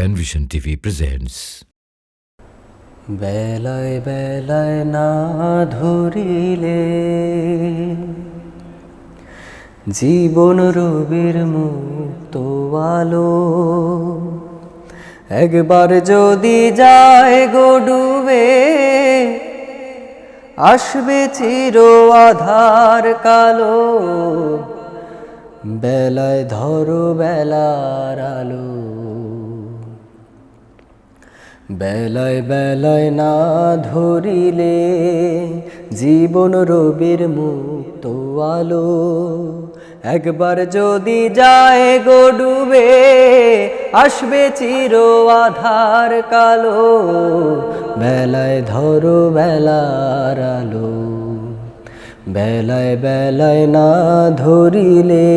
Penvision TV presents বেলায় বেলায় না ধরিলে জীবন রবির মুক্ত আলো। একবার যদি যায় গো ডুবে, আসবে চির আধার কালো। বেলায় ধরো বেলার আলো। বেলায় বেলায় না ধরিলে জীবন রবির মুক্ত আলো। একবার যদি যায় গো ডুবে, আসবে চির আধার কালো। বেলায় ধরো বেলার আলো। বেলায় বেলায় না ধরিলে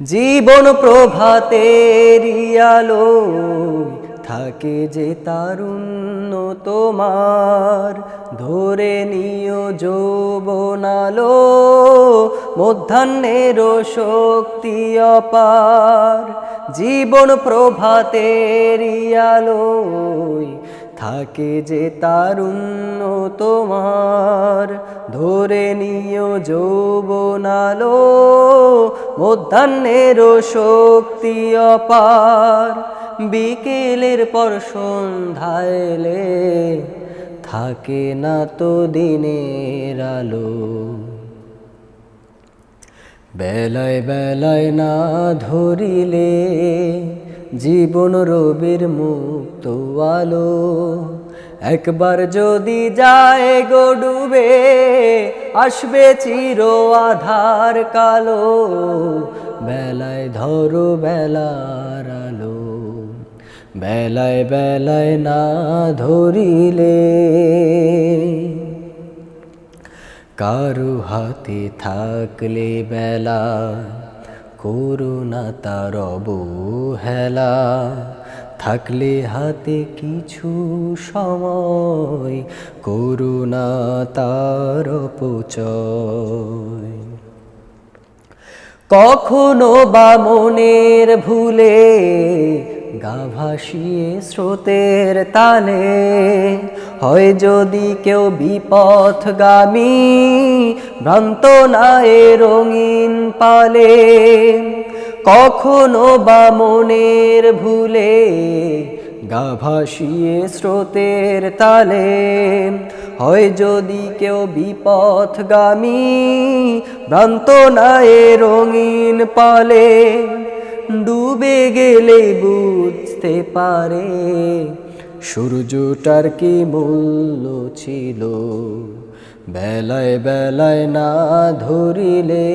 জীবন প্রভাতের আলো থাকে যে তারুণ্য তোমার। ধরে নিও যৌবনালো মধ্যাহ্নের শক্তি অপার। জীবন প্রভাতের আলোয় থাকে যে তারুণ্য তোমার। ধরে নিও যৌবনালো মধ্যাহ্নের শক্তি অপার। বিকেলের পর সন্ধ্যায়লে থাকে না তো দিনের আলো। বেলায় বেলায় না ধরিলে জীবন রবির মুক্ত আলো। একবার যদি যায় গো ডুবে, আসবে চির আধার কালো। বেলায় ধরো বেলার আলো। বেলায় বেলায় না ধরিলে কারু হাতে থাকলে বেলা করুণা তার অবহেলা। থাকলে হাতে কিছু সময় করুণা তার অপচয়। কখনো বা মনের ভুলে গা ভাসিয়ে স্রোতের তালে হয় যদি কেউ বিপথগামী ভ্রান্ত নায়ে রঙিন পালে, কখনো বা মনের ভুলে গা ভাসিয়ে স্রোতের তালে, হয় যদি কেউ বিপথগামী ভ্রান্ত নায়ে রঙিন পালে, ডুবে গেলে বুঝতে পারে সূর্যটার কি মূল্য ছিল? বেলায় বেলায় না ধরিলে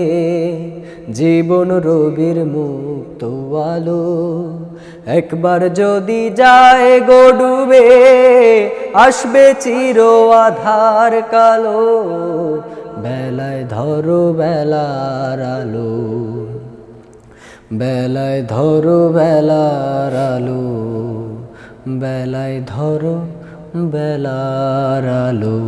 জীবন রবির মুক্ত আলো। একবার যদি যায় গো ডুবে, আসবে চির আধার কালো। বেলায় ধরো বেলার আলো। বেলায় ধরো বেলার আলো। বেলায় ধরো বেলার আলো।